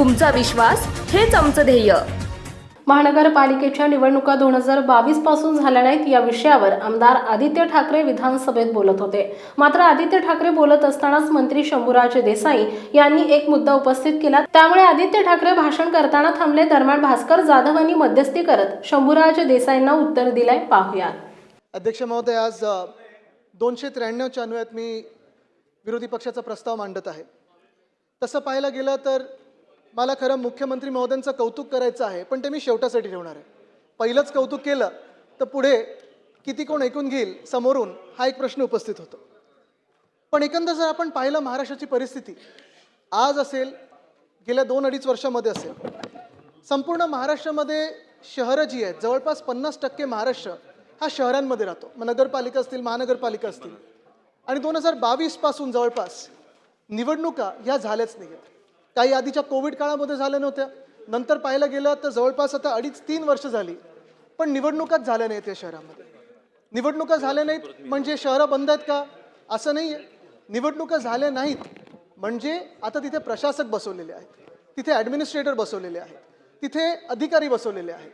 तुमचा विश्वास हेच आमचं ध्येय. महानगरपालिकेच्या निवडणुका दोन हजार बावीसपासून झाल्या नाहीत या विषयावर आमदार आदित्य ठाकरे विधानसभेत बोलत होते. मात्र आदित्य ठाकरे बोलत असतानाच मंत्री शंभूराज देसाई यांनी एक मुद्दा उपस्थित केला. त्यामुळे आदित्य ठाकरे भाषण करताना थांबले दरम्यान भास्कर जाधव यांनी मध्यस्थी करत शंभूराज देसाईंना उत्तर दिलंय. पाहुयात. अध्यक्ष महोदय आज दोनशे त्र्याण्णवच्या अन्वयात मी विरोधी पक्षाचा प्रस्ताव मांडत आहे. तसं पाहायला गेलं तर मला खरं मुख्यमंत्री महोदयांचं कौतुक करायचं आहे पण ते मी शेवटासाठी ठेवणार आहे. पहिलंच कौतुक केलं तर पुढे किती कोण ऐकून घेईल समोरून हा एक प्रश्न उपस्थित होतो. पण एकंदर जर आपण पाहिलं महाराष्ट्राची परिस्थिती आज असेल गेल्या दोन अडीच वर्षामध्ये असेल संपूर्ण महाराष्ट्रामध्ये शहरं जी आहेत जवळपास पन्नास टक्के महाराष्ट्र हा शहरांमध्ये राहतो. मग नगरपालिका असतील महानगरपालिका असतील. आणि दोन हजार बावीसपासून जवळपास निवडणुका ह्या झाल्याच नाही आहेत काही आधीच्या कोविड काळामध्ये झाल्या नव्हत्या. नंतर पाहायला गेलं तर जवळपास आता अडीच तीन वर्ष झाली. पण निवडणुकाच झाल्या नाहीत या शहरामध्ये. निवडणुका झाल्या नाहीत म्हणजे शहरं बंद आहेत का? असं नाही आहे निवडणुका झाल्या नाहीत म्हणजे आता तिथे प्रशासक बसवलेले आहेत. तिथे ॲडमिनिस्ट्रेटर बसवलेले आहेत. तिथे अधिकारी बसवलेले आहेत.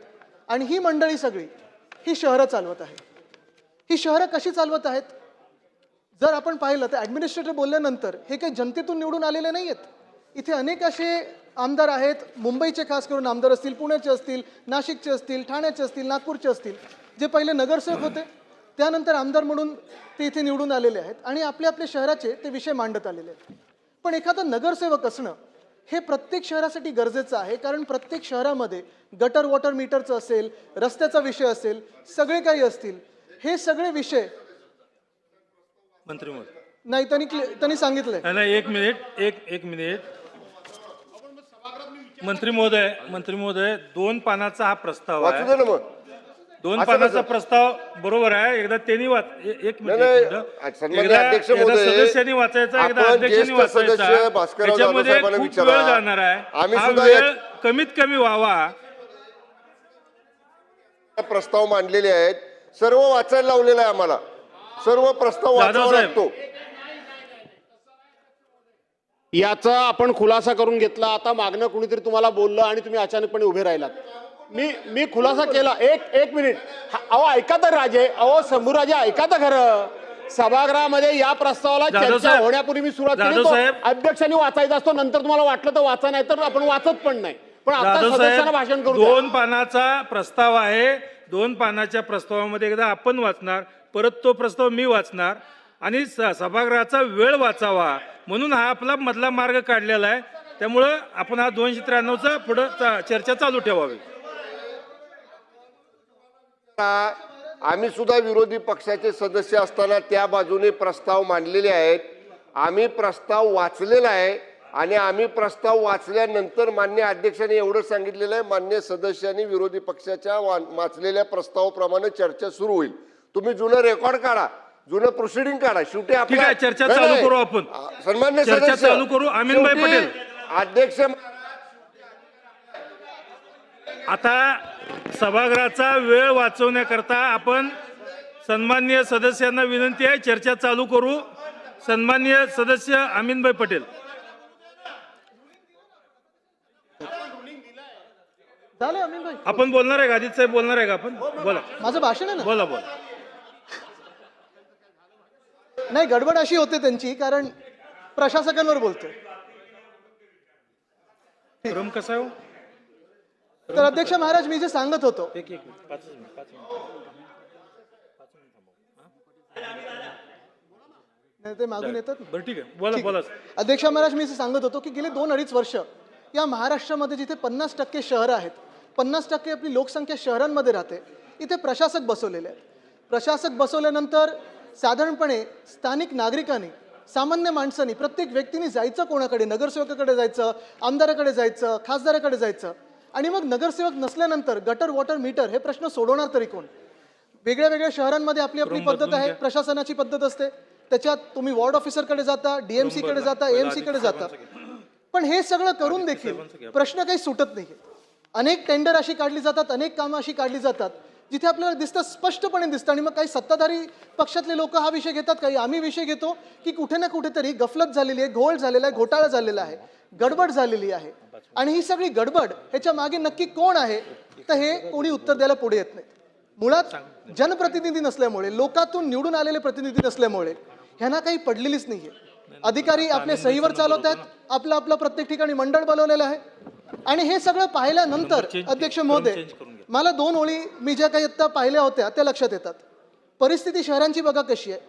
आणि ही मंडळी सगळी ही शहरं चालवत आहे ही शहरं कशी चालवत आहेत? जर आपण पाहिलं तर ॲडमिनिस्ट्रेटर बोलल्यानंतर हे काही जनतेतून निवडून आलेले नाही आहेत इथे अनेक असे आमदार आहेत. मुंबईचे खास करून आमदार असतील पुण्याचे असतील नाशिकचे असतील ठाण्याचे असतील नागपूरचे असतील जे पहिले नगरसेवक होते. त्यानंतर आमदार म्हणून ते इथे निवडून आलेले आहेत आणि आपल्या आपल्या शहराचे ते विषय मांडत आलेले आहेत. पण एखादा नगरसेवक असणं हे प्रत्येक शहरासाठी गरजेचं आहे कारण प्रत्येक शहरामध्ये गटर वॉटर मीटरचं असेल रस्त्याचा विषय असेल सगळे काही असतील. हे सगळे विषय मंत्री महोदय. नाही त्यांनी क्लि- त्यांनी सांगितलंय. नाही एक मिनिट एक एक मिनिट. मंत्री महोदय मंत्री महोदय दोन पानाचा हा प्रस्ताव वाचू आहे. दे ना मग. दोन असं पानाचा कसं? प्रस्ताव बरोबर आहे. एकदा त्यांनी वाच ए- एक मिनिट नाही, एक नाही, मिनिट. सन्माननीय एकदा- अध्यक्ष एकदा महोदय, सदस्यांनी वाचायचा एकदा आपण अध्यक्षांनी ज्येष्ठ सदस्य वाचायचा. भास्करराव त्याच्यामध्ये जाधव साहेबांना खूप विचारा. वेळ जाणार आहे. आम्ही हा सुद्धा वेळ कमीत कमी व्हावा. प्रस्ताव मांडलेले आहेत. सर्व वाचायला लावलेलं आहे आम्हाला. सर्व प्रस्ताव जाधव वाचावा साहेब. लागतो. याचा आपण खुलासा करून घेतला. आता मागणं कुणीतरी तुम्हाला बोललं आणि तुम्ही अचानकपणे उभे राहिलात. मी मी खुलासा केला. एक एक मिनिट. अहो ऐका तर राजे. अहो शंभूराजे ऐका तर खरं. सभागृहामध्ये या प्रस्तावाला चर्चा. होण्यापूर्वी मी सुरुवात केली. अध्यक्षांनी वाचायचा असतो. नंतर तुम्हाला वाटलं तर वाचा नाही तर आपण वाचत पण नाही. पण आता सदस्यांना भाषण करू. दोन पानाचा प्रस्ताव आहे. दोन पानाच्या प्रस्तावामध्ये एकदा आपण वाचणार. परत तो प्रस्ताव मी वाचणार. आणि स- सभागृहाचा वेळ वाचावा. म्हणून हा आपला मधला मार्ग काढलेला आहे. त्यामुळं आपण हा दोनशे त्र्याण्णवचा पुढं चा- चर्चा चालू ठेवावी. आम्ही सुद्धा विरोधी पक्षाचे सदस्य असताना त्या बाजूने प्रस्ताव मांडलेले आहेत. आम्ही प्रस्ताव वाचलेला आहे आणि आम्ही प्रस्ताव वाचल्यानंतर मान्य अध्यक्षांनी एवढं सांगितलेलं आहे मान्य सदस्यांनी विरोधी पक्षाच्या वाचलेल्या प्रस्तावाप्रमाणे चर्चा सुरू होईल. तुम्ही जुनं रेकॉर्ड काढा. जुनं प्रोसिडिंग काढा. शेवटी ठीक आहे, चर्चा चालू. करू आपण. सन्मान्य चर्चा सदस्य. चालू करू. अमीनभाई शेवटी पटेल. अध्यक्ष आता सभागृहाचा वेळ वाचवण्याकरता आपण सन्माननीय सदस्यांना विनंती आहे चर्चा चालू करू. सन्माननीय सदस्य अमीनभाई पटेल. झालं अमीन भाई आपण बोलणार आहे का? आदित्य साहेब बोलणार आहे का आपण? बोला. माझं भाषण आहे ना? बोला बोला. नाही गडबड अशी होते त्यांची कारण प्रशासकांवर बोलतोय. क्रम कसा आहे हो? तर अध्यक्ष महाराज मी जे सांगत होतो. एक एक मिनिट, पाचच मिनिट, पाच मिनिट. नाही, ते मागून येतात ना. बरं ठीक आहे. बोला बोला. अध्यक्ष महाराज मी जे सांगत होतो की गेले दोन अडीच वर्ष या महाराष्ट्रामध्ये जिथे पन्नास टक्के शहरं आहेत पन्नास टक्के आपली लोकसंख्या शहरांमध्ये राहते इथे प्रशासक बसवलेले आहेत. प्रशासक बसवल्यानंतर साधारणपणे स्थानिक नागरिकांनी सामान्य माणसांनी प्रत्येक व्यक्तीने जायचं कोणाकडे? नगरसेवकाकडे जायचं आमदाराकडे जायचं खासदाराकडे जायचं? आणि मग नगरसेवक नसल्यानंतर गटर वॉटर मीटर हे प्रश्न सोडवणार तरी कोण? वेगळ्या वेगळ्या शहरांमध्ये आपली आपली पद्धत आहे प्रशासनाची पद्धत असते. त्याच्यात तुम्ही वॉर्ड ऑफिसरकडे जाता डीएमसी कडे जाता एएमसी कडे जाता. पण हे सगळं करून देखील प्रश्न काही सुटत नाही अनेक टेंडर अशी काढली जातात अनेक कामं अशी काढली जातात. जिथे आपल्याला दिसतं स्पष्टपणे दिसतं आणि मग काही सत्ताधारी पक्षातले लोक हा विषय घेतात काही आम्ही विषय घेतो की कुठे ना कुठेतरी गफलत झालेली आहे घोळ झालेला आहे घोटाळा झालेला आहे गडबड झालेली आहे. आणि ही सगळी गडबड ह्याच्या मागे नक्की कोण आहे तर हे कोणी उत्तर द्यायला पुढे येत नाही. मुळात जनप्रतिनिधी नसल्यामुळे लोकातून निवडून आलेले प्रतिनिधी नसल्यामुळे ह्यांना काही पडलेलीच नाहीये. अधिकारी आपले सहीवर चालवत आहेत आपलं आपलं प्रत्येक ठिकाणी मंडळ बनवलेलं आहे. आणि हे सगळं पाहिल्यानंतर अध्यक्ष महोदय मला दोन ओळी मी ज्या काही आत्ता पाहिल्या होत्या त्या लक्षात येतात. परिस्थिती शहरांची बघा कशी आहे.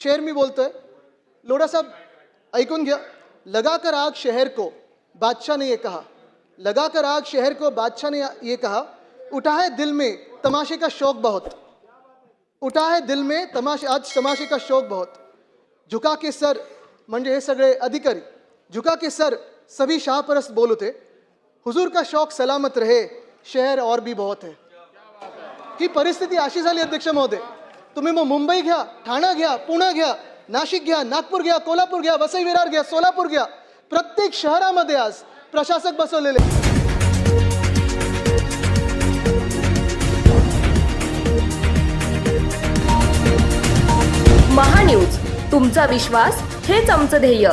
शेर मी बोलतोय. लोडासाहेब ऐकून घ्या. लगाकर आग शहर को बादशाह ने ये कहा. लगाकर आग शहर को बादशाह ने ये कहा उठा है दिल में तमाशे का शौक बहुत. उठा है दिल में तमाशे आज तमाशे का शौक बहुत. झुका के सर म्हणजे हे सगळे अधिकारी. झुका के सर सभी शाहपरस बोल उठे. हुजूर का शौक सलामत रहे शहर और भी बहुत है। ही परिस्थिती अशी झाली अध्यक्ष महोदय तुम्ही मग मुंबई घ्या ठाणा घ्या पुणे घ्या नाशिक घ्या नागपूर घ्या कोल्हापूर घ्या वसई विरार घ्या सोलापूर घ्या प्रत्येक शहरामध्ये आज प्रशासक बसवलेले महान्यूज तुमचा विश्वास हेच आमचं ध्येय.